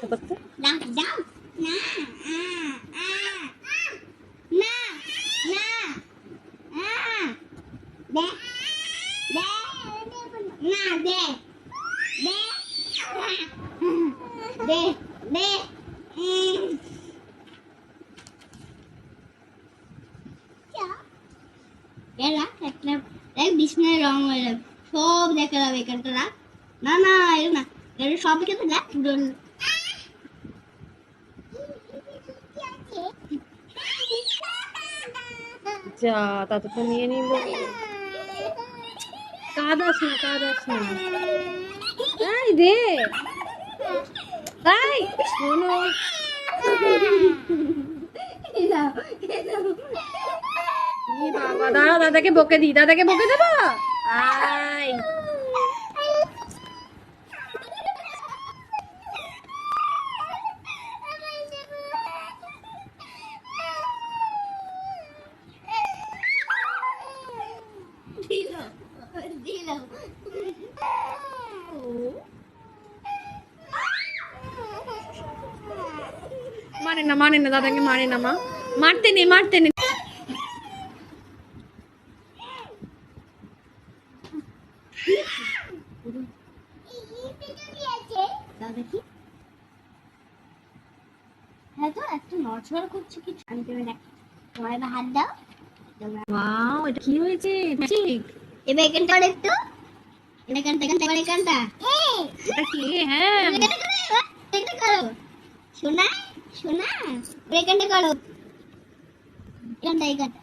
করতে দাও দাও না আ, আ, আ, না না আ, দে দে না দে দে দে দে উম। এরা একটা এক বিষ্ণুর রং হয়ে যাবে সব দেখা যাবে এখানটা রাখ না না এর যা, তা তো নিয়ে নিল। কাদাস না কাদাস না। তাই দে। তাই শোনো। বাবা দাঁড়া দাদাকে বকে দি দাদাকে বকে দেবো? আই দিল দিল মানে না মানে না দাদাকে মানে না মা। মারতে মারতে দেখি হ্যাঁ তো একটু নড়চড় করছে কিছু। আমি তুমি দেখ তোমার হাত দাও। ওয়াও এটা কি হয়েছে? ঠিক এবার এখানটা করো একটু। এখানটা এখানটা এখানটা। এটা কি? হ্যাঁ। এখানটা করো এবার, করো। শোনা শোনা। এখানটা করো। এখানটা এখানটা।